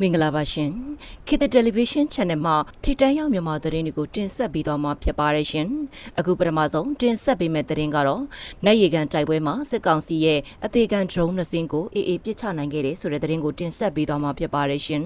မင်္ဂလာပါရှင် ခေတ်တယ်လီဗီရှင်း channel မှာထိတန်းရောက်မြန်မာသတင်းတွေကိုတင်ဆက်ပေးသွားမှာဖြစ်ပါတယ်ရှင်အခုပထမဆုံးတင်ဆက်ပေးမယ့်သတင်းကတော့နိုင်ရီကန်တိုက်ပွဲမှာစစ်ကောင်စီရဲ့အသေးခံ drone နှစ်စင်းကိုအေးအေးပစ်ချနိုင်ခဲ့တယ်ဆိုတဲ့သတင်းကိုတင်ဆက်ပေးသွားမှာဖြစ်ပါတယ်ရှင်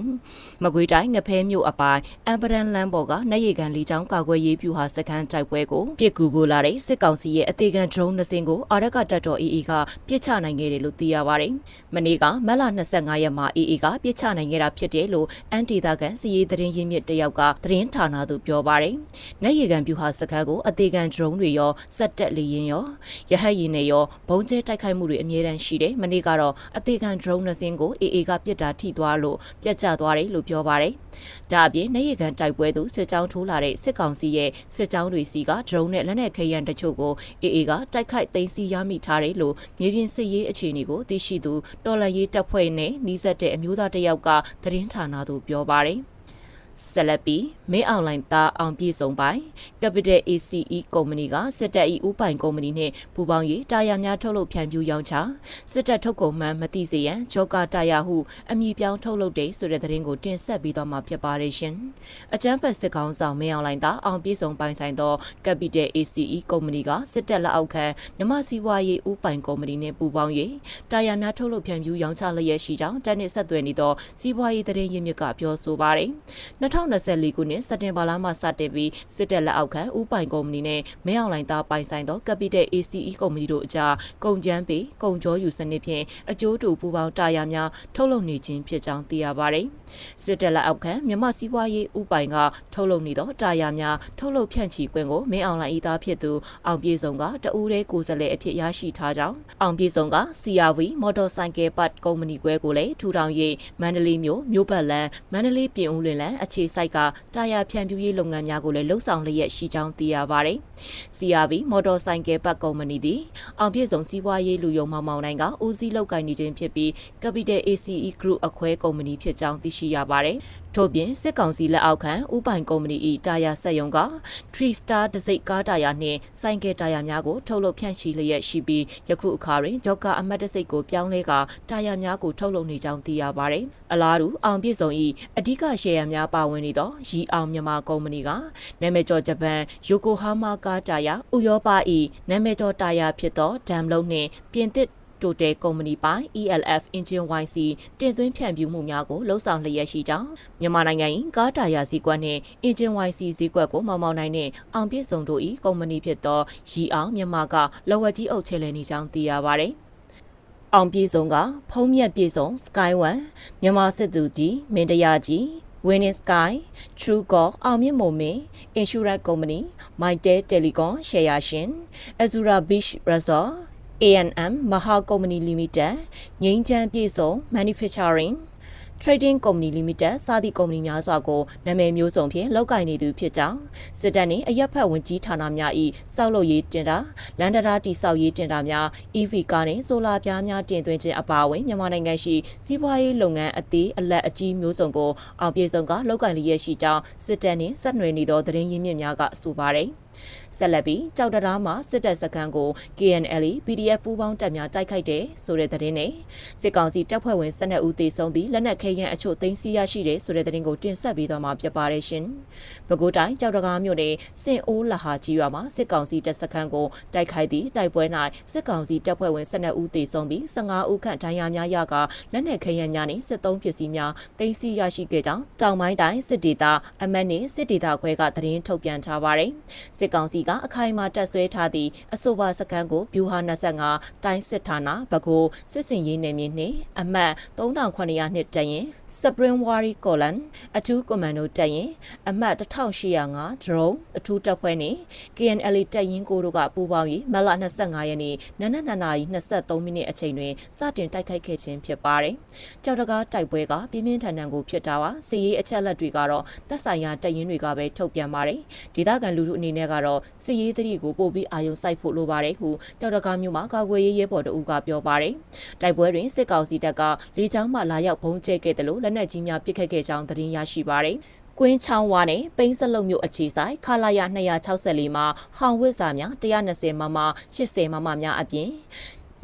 မကွေးတိုင်းငဖဲမြို့အပိုင်းအမ်ပရန်လမ်းပေါ်ကနိုင်ရီကန်လီချောင်းကာကွယ်ရေးပြူဟာစခန်းတိုက်ပွဲကိုပြစ်ကူကိုလာတဲ့စစ်ကောင်စီရဲ့အသေးခံ drone နှစ်စင်းကိုအာရကတပ်တော်အေးအေးကပစ်ချနိုင်ခဲ့တယ်လို့သိရပါတယ်မနေ့ကမတ်လ25ရက်မှာအေးအေးကပစ်ချနိုင်ခဲ့တာဖြစ်တယ်လို့အန်တီတာကန်စီရေးသတင်းရင်းမြစ်တယောက်ကသတင်းဌာနသို့ပြောပါတယ်။နိုင်ရီကန်ပြူဟာစခန်းကိုအသေးခံ drone တွေရောစက်တက်လေရင်ရောရဟတ်ရင်တွေရောဘုံကျဲတိုက်ခိုက်မှုတွေအမြဲတမ်းရှိတယ်။မနေ့ကတော့အသေးခံ drone နှစ်စင်းကို AA ကပြစ်တာထိသွားလို့ပြက်ကျသွားတယ်လို့ပြောပါတယ်။ဒါအပြင်နိုင်ရီကန်တိုက်ပွဲသို့စစ်ကြောင်းထိုးလာတဲ့စစ်ကောင်စီရဲ့စစ်ကြောင်းတွေစီက drone နဲ့လက်နက်ခဲယမ်းတချို့ကို AA ကတိုက်ခိုက်သိမ်းဆည်းရမိထားတယ်လို့မြေပြင်စစ်ရေးအခြေအနေကိုသိရှိသူတော်လှန်ရေးတပ်ဖွဲ့နဲ့နှီးစပ်တဲ့အမျိုးသားတယောက်ကသတင်းဌာနသို့ပြောပါတယ်။ ဆက်လက်ပြီးမင်းအောင်လိုင်းသားအောင်ပြည်စုံပိုင် Capital ACE ကုမ္ပဏီကစစ်တပ်၏ဥပိုင်ကုမ္ပဏီနှင့်ပူးပေါင်း၍တာယာများထုတ်လုပ်ဖြန့်ဖြူးရောင်းချစစ်တပ်ထုတ်ကုန်မှန်းမသိစေရန်ဂျောကာတာယာဟုအမည်ပြောင်းထုတ်လုပ်တဲ့ဆိုတဲ့သတင်းကိုတင်ဆက်ပေးသွားမှာဖြစ်ပါတယ်ရှင်။အကြမ်းဖက်စစ်ကောင်ဆောင်မင်းအောင်လိုင်းသားအောင်ပြည်စုံပိုင်ဆိုင်သော Capital ACE ကုမ္ပဏီကစစ်တပ်လက်အောက်ခံမြမစီးပွားရေးဥပိုင်ကုမ္ပဏီနှင့်ပူးပေါင်း၍တာယာများထုတ်လုပ်ဖြန့်ဖြူးရောင်းချလျက်ရှိကြောင်းတနစ်ဆက်သွယ်နေသောစီးပွားရေးသတင်းရင်းမြစ်ကပြောဆိုပါတယ်။2024ခုနှစ်စက်တင်ဘာလမှစတင်ပြီးစစ်တပ်လက်အောက်ခံဥပိုင်ကုမ္ပဏီနဲ့မဲအောင်လိုင်းသားပိုင်ဆိုင်သော Capital ACE ကုမ္ပဏီတို့အကြားကုန်ကျန်းပေကုန်ကြောယူစနစ်ဖြင့်အကျိုးတူပူးပေါင်းတာယာများထုတ်လုပ်နေခြင်းဖြစ်ကြောင်းသိရပါတယ်။စစ်တပ်လက်အောက်ခံမြမစီးပွားရေးဥပိုင်ကထုတ်လုပ်နေသောတာယာများထုတ်လုပ်ဖြန့်ချီခွင့်ကိုမဲအောင်လိုင်းဤသားဖြစ်သူအောင်ပြေစုံကတဦးတည်းကိုယ်စားလှယ်အဖြစ်ရရှိထားကြောင်းအောင်ပြေစုံက CRV Motorcycle Part ကုမ္ပဏီကွဲကိုလည်းထူထောင်၍မန္တလေးမြို့မြို့ပတ်လန်းမန္တလေးပြင်ဦးလွင်လန်းအခြေစိုက်ကတာယာဖြန့်ဖြူးရေးလုပ်ငန်းများကိုလည်းလှုပ်ဆောင်လျက်ရှိကြောင်းသိရပါတယ်။ CRV မော်တော်ဆိုင်ကယ်ပတ်ကုမ္ပဏီသည်အောင်ပြည့်စုံစီးပွားရေးလူယုံမောင်မောင်နိုင်ကဦးစီးလုပ်ကိုင်နေခြင်းဖြစ်ပြီး Capital ACE Group အခွဲကုမ္ပဏီဖြစ်ကြောင်းသိရှိရပါတယ်။ ထို့ပြင်စစ်ကောင်စီလက်အောက်ခံဥပိုင်ကုမ္ပဏီ၏တာယာဆက်ယုံက Tree Star တစိ့ကားတာယာနှင့်ဆိုင်ကယ်တာယာများကိုထုတ်လုပ်ဖြန့်ချီလျက်ရှိပြီးယခုအခါတွင်ဒေါကအမတ်တစိ့ကိုပြောင်းလဲကတာယာများကိုထုတ်လုပ်နေကြောင်းသိရပါတယ်။အလားတူအောင်ပြည့်စုံ၏အဓိကရှယ်ယာများပါဝင်နေသောရီအောင်မြန်မာကုမ္ပဏီကနာမည်ကျော်ဂျပန်ယိုကိုဟာမာကာတာယာဥရောပ၏နာမည်ကျော်တာယာဖြစ်သောဒမ်လုံးနှင့်ပြင်သစ် တိုတယ်ကုမ္ပဏီပိုင် ELF Engine YC တင်သွင်းဖြန့်ဖြူးမှုများကိုလှုပ်ဆောင်လျက်ရှိကြောင်းမြန်မာနိုင်ငံ၏ကားတာယာစည်းကွက်နှင့် Engine YC စည်းကွက်ကိုမောင်မောင်နိုင်နှင့်အောင်ပြည့်စုံတို့၏ကုမ္ပဏီဖြစ်သောရီအောင်မြန်မာကလော်ဝက်ကြီးအုပ်ချဲလည်နေကြောင်းသိရပါသည်အောင်ပြည်စုံကဖုံးမြက်ပြည်စုံ Sky One မြန်မာစစ်သူကြီးမင်းတရာကြီး Winning Sky, Truecore အောင်မြင့်မုံမင်း Insurance Company, Mytel Telecom ရှယ်ယာရှင် Azura Beach Resort, ANM မဟာကုမ္ပဏီ Limited, ငိမ့်ချမ်းပြည်စုံ Manufacturing Trading Company Limited စသည့်ကုမ္ပဏီများစွာကိုနာမည်မျိုးစုံဖြင့်လောက်ကိုင်နေသူဖြစ်ကြောင်းစစ်တပ်နှင့်အရက်ဖက်ဝင်ကြီးဌာနများ၏စောက်လုပ်ရေးတင်တာလန်ဒရာတိစောက်ရေးတင်တာများ EV ကားနှင့်ဆိုလာပြားများတင်သွင်းခြင်းအပါအဝင်မြန်မာနိုင်ငံရှိစီးပွားရေးလုပ်ငန်းအသေးအလက်အကြီးမျိုးစုံကိုအောင်ပြေဆုံးကလောက်ကိုင်လျက်ရှိကြောင်းစစ်တပ်နှင့်ဆက်နွယ်နေသောသတင်းရင်းမြစ်များကဆိုပါတယ်။ဆက်လက်ပြီးကြောက်တရားမှာစစ်တပ်စခန်းကို KNL PDF ပူးပေါင်းတပ်များတိုက်ခိုက်တဲ့ဆိုတဲ့သတင်းနဲ့စစ်ကောင်စီတပ်ဖွဲ့ဝင်12ဦးသေဆုံးပြီးလက်နက်ခဲယမ်းအချို့သိမ်းဆည်းရရှိတဲ့ဆိုတဲ့သတင်းကိုတင်ဆက်ပေးသွားမှာဖြစ်ပါတယ်ရှင်။ပဲခူးတိုင်းကြောက်တရားမြို့နယ်စင်အိုးလဟာကြီးရွာမှာစစ်ကောင်စီတပ်စခန်းကိုတိုက်ခိုက်သည့်တိုက်ပွဲ၌စစ်ကောင်စီတပ်ဖွဲ့ဝင်12ဦးသေဆုံးပြီး15ဦးခန့်ဒဏ်ရာများရကလက်နက်ခဲယမ်းများနှင့်စစ်သုံးပစ္စည်းများသိမ်းဆည်းရရှိခဲ့ကြောင်းတောင်ပိုင်းတိုင်းစစ်ဒေသအမတ်နှင့်စစ်ဒေသခွဲကသတင်းထုတ်ပြန်ထားပါတယ်။စစ်ကောင်စီကအခိုင်အမာတက်ဆွဲထားသည့်အဆိုပါစခန်းကိုဗျူဟာ25တိုင်းစစ်ဌာနဘကိုစစ်စင်ရေးနယ်မြေနှင့်အမှတ်3900နှစ်တရင် Spring Wari Column အထူးကွန်မန်ဒိုတပ်ရင်အမှတ်1805 drone အထူးတပ်ဖွဲ့နှင့် KNL တပ်ရင်ကိုတို့ကပူးပေါင်း၍မလ25ရက်နေ့နနက်2နာရီ23မိနစ်အချိန်တွင်စတင်တိုက်ခိုက်ခဲ့ခြင်းဖြစ်ပါတယ်။ကြောက်တကားတိုက်ပွဲကပြင်းပြင်းထန်ထန်ကိုဖြစ်တာပါ။စီရေးအချက်လက်တွေကတော့သက်ဆိုင်ရာတပ်ရင်တွေကပဲထုတ်ပြန်ပါတယ်။ဒေသခံလူထုအနေနဲ့ကတော့စစ်ရေးသတိကိုပို့ပြီးအာရုံစိုက်ဖို့လိုပါတယ်ဟုကြောက်တကားမြို့မှာကာကွယ်ရေးရဲဘော်တအူးကပြောပါတယ်။တိုက်ပွဲတွင်စစ်ကောင်စီတပ်ကလေကြောင်းမှလာရောက်ဘုံကျဲခဲ့တယ်လို့လက်နက်ကြီးများပစ်ခတ်ခဲ့ကြောင်းသတင်းရရှိပါတယ်။ကွင်းချောင်းဝါနဲ့ပိန်းစလုတ်မြို့အခြေဆိုင်ခလာရ264မှာဟောင်ဝစ်စာများ120မမ80မမများအပြင်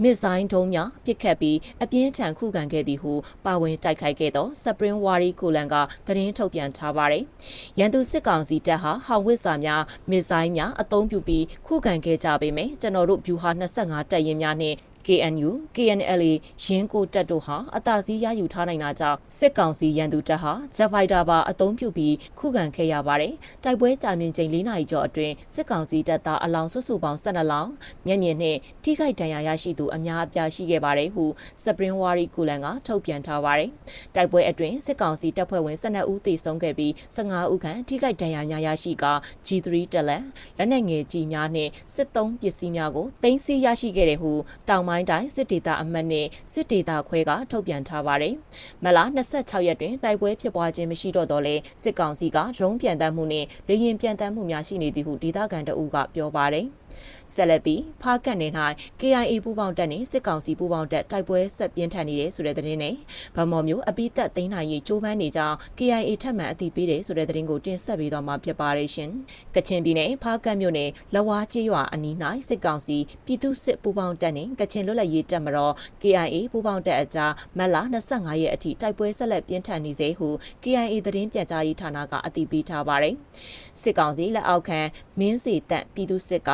မစ်ဇိုင်းဒုံးများပစ်ခတ်ပြီးအပြင်းထန်ခုခံခဲ့သည်ဟုပါဝင်တိုက်ခိုက်ခဲ့သော Spring Wari ကိုလန်ကသတင်းထုတ်ပြန်ထားပါတယ်။ရန်သူစစ်ကောင်စီတပ်ဟာဟောင်ဝစ်စာများမစ်ဇိုင်းများအသုံးပြုပြီးခုခံခဲ့ကြပေမယ့်ကျွန်တော်တို့ဗျူဟာ25တပ်ရင်းများနှင့် KNU KNLA ရင်းကိုတပ်တို့ဟာအသာစီးရယူထားနိုင်တာကြောင့်စစ်ကောင်စီရန်သူတပ်ဟာဂျက်ဖိုက်တာပါအုံပြုပြီးခုခံခဲ့ရပါတယ်။တိုက်ပွဲကြာမြင့်ချိန်၄နာရီကျော်အတွင်းစစ်ကောင်စီတပ်သားအလောင်းစုစုပေါင်း12လောင်းမျက်မြင်နဲ့ထိခိုက်ဒဏ်ရာရရှိသူအများအပြားရှိခဲ့ပါတယ်ဟု Spring Wari ကူလန်ကထုတ်ပြန်ထားပါတယ်။တိုက်ပွဲအတွင်းစစ်ကောင်စီတပ်ဖွဲ့ဝင်12ဦးသေဆုံးခဲ့ပြီး15ဦးခန့်ထိခိုက်ဒဏ်ရာများရရှိက G3 တက်လက်လက်နက်ငယ်ကြီးများနဲ့စစ်သုံးပစ္စည်းများကိုတင်စီရရှိခဲ့တယ်ဟုတောင်မိုင်းတိုင်းစစ်ဒေသအမတ်နဲ့စစ်ဒေသခွဲကထုတ်ပြန်ထားပါတယ်။မလ26ရက်တွင်တိုက်ပွဲဖြစ်ပွားခြင်းမရှိတော့တော့လဲစစ်ကောင်စီကရုံးပြန်တမ်းမှုနဲ့လေရင်ပြန်တမ်းမှုများရှိနေသည်ဟုဒေသခံတအူးကပြောပါတယ်။ ဆက်လက်ပြီးဖားကတ်နေ၌၌ KIA ပူးပေါင်းတပ်နှင့်စစ်ကောင်စီပူးပေါင်းတပ်တိုက်ပွဲဆက်ပြင်းထန်နေတယ်ဆိုတဲ့သတင်းနဲ့ဗမော်မျိုးအပိသက်သိမ်းနိုင်ရေးကြိုးပမ်းနေကြောင်း KIA ထပ်မံအသိပေးတယ်ဆိုတဲ့သတင်းကိုတင်ဆက်ပေးသွားမှာဖြစ်ပါတယ်ရှင်။ကချင်ပြည်နယ်ဖားကတ်မြို့နယ်လဝါကျေးရွာအနီး၌စစ်ကောင်စီပြည်သူစစ်ပူးပေါင်းတပ်နှင့်ကချင်လွတ်လပ်ရေးတပ်မတော် KIA ပူးပေါင်းတပ်အကြားမတ်လ25ရက်အထိတိုက်ပွဲဆက်လက်ပြင်းထန်နေစေဟု KIA သတင်းပြန်ကြားရေးဌာနကအသိပေးထားပါတယ်။စစ်ကောင်စီလက်အောက်ခံမင်းစီတပ်ပြည်သူစစ်က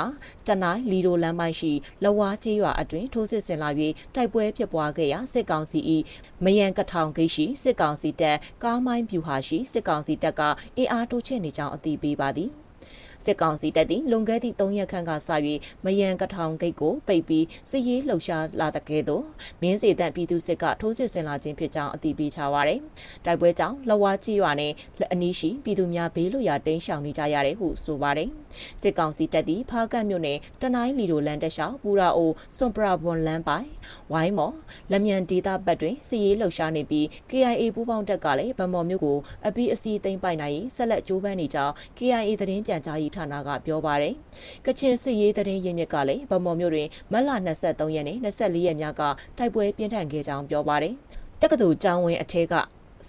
တနိုင်းလီဒိုလမ်းမိုင်းရှိလဝါကျေးရွာအတွင်းထိုးစစ်ဆင်လာ၍တိုက်ပွဲဖြစ်ပွားခဲ့ရာစစ်ကောင်စီ၏မယန်ကထောင်ဂိတ်ရှိစစ်ကောင်စီတပ်ကားမိုင်းဗျူဟာရှိစစ်ကောင်စီတပ်ကအင်အားတိုးချဲ့နေကြောင်းအသိပေးပါသည်။ စစ်ကောင်စီတပ်သည်လွန်ခဲ့သည့်3ရက်ခန့်ကစ၍မယံကထောင်ဂိတ်ကိုပိတ်ပြီးစစ်ရေးလှုပ်ရှားလာတဲ့ကဲ့သို့မင်းစေတပ်ပြည်သူစစ်ကထိုးစစ်ဆင်လာခြင်းဖြစ်ကြောင်းအသိပေးထားပါရယ်။တိုက်ပွဲကြောင့်လဝါကြီးရွာနဲ့အနီးရှိပြည်သူများဘေးလွတ်ရာတိမ်းရှောင်နေကြရတယ်ဟုဆိုပါတယ်။စစ်ကောင်စီတပ်သည်ဖားကတ်မြို့နယ်တနိုင်းလီဒိုလန်တက်လျှောက်ပူရာအိုစွန်ပရာဘွန်လန်ပိုင်ဝိုင်းမော်လက်မြန်ဒေတာဘက်တွင်စစ်ရေးလှုပ်ရှားနေပြီး KIA ပူးပေါင်းတပ်ကလည်းဗမော်မြို့ကိုအပြီးအစီးသိမ်းပိုက်နိုင်ရေးဆက်လက်ကြိုးပမ်းနေကြောင်း KIA သတင်းပြန်ကြားရေးဌာနကပြောပါတယ်။ကချင်စစ်ရေးသတင်းရင်းမြစ်ကလည်းဗမော်မြို့တွင်မတ်လ23ရက်နေ့24ရက်များကတိုက်ပွဲပြင်းထန်ခဲ့ကြောင်းပြောပါတယ်။တက္ကသိုလ်ကျောင်းဝင်းအထက်က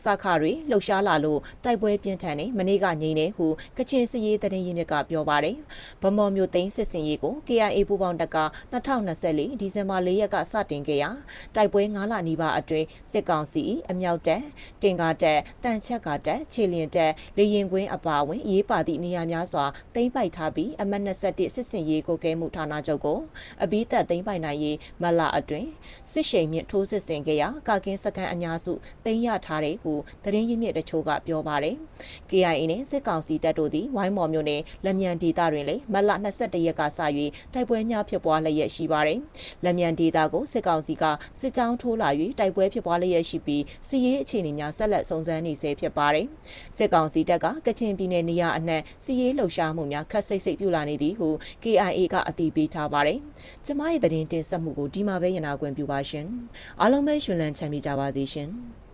စခါတွေလှုပ်ရှားလာလို့တိုက်ပွဲပြင်းထန်နေမနေ့ကငြိမ်နေဟုကချင်စစ်ရေးသတင်းရင်းမြစ်ကပြောပါတယ်။ဗမော်မျိုးသိန်းစစ်စင်ရေးကို KIA ပူပေါင်းတပ်က2024ဒီဇင်ဘာ4ရက်ကစတင်ခဲ့ရာတိုက်ပွဲ9လနီးပါးအတွင်းစစ်ကောင်စီအမြောက်တပ်တင်ကားတပ်တန်ချက်ကတပ်ခြေလျင်တပ်လေရင်ကွင်းအပါအဝင်ရေးပါသည့်နေရာများစွာသိမ်းပိုက်ထားပြီးအမတ်21စစ်စင်ရေးကိုကဲမှုဌာနချုပ်ကိုအဘိသက်သိမ်းပိုက်နိုင်ရေးမလအတွင်းစစ်ရှိန်မြင့်ထိုးစစ်ဆင်ခဲ့ရာကာကင်းစကန်အများစုသိမ်းရထားတဲ့ဟုသတင်းရင်းမြစ်တချို့ကပြောပါတယ်။ KIA နဲ့စစ်ကောင်စီတပ်တို့သည်ဝိုင်းမော်မြို့နယ်လက်မြန်ဒေသတွင်လည်းမတ်လ22ရက်ကစ၍တိုက်ပွဲများဖြစ်ပွားလျက်ရှိပါတယ်။လက်မြန်ဒေသကိုစစ်ကောင်စီကစစ်ကြောင်းထိုးလာ၍တိုက်ပွဲဖြစ်ပွားလျက်ရှိပြီးစီးရေးအခြေအနေများဆက်လက်စုံစမ်းနေဆဲဖြစ်ပါတယ်။စစ်ကောင်စီတပ်ကကချင်ပြည်နယ်နေရာအနှံ့စီးရေးလှုပ်ရှားမှုများခက်စိတ်စိတ်ပြုလာနေသည်ဟု KIA ကအတည်ပြုထားပါတယ်။ကျမရဲ့သတင်းတင်ဆက်မှုကိုဒီမှာပဲရနာခွင့်ပြုပါရှင်။အားလုံးပဲရှင်လန်းချမ်းမြေကြပါစေရှင်။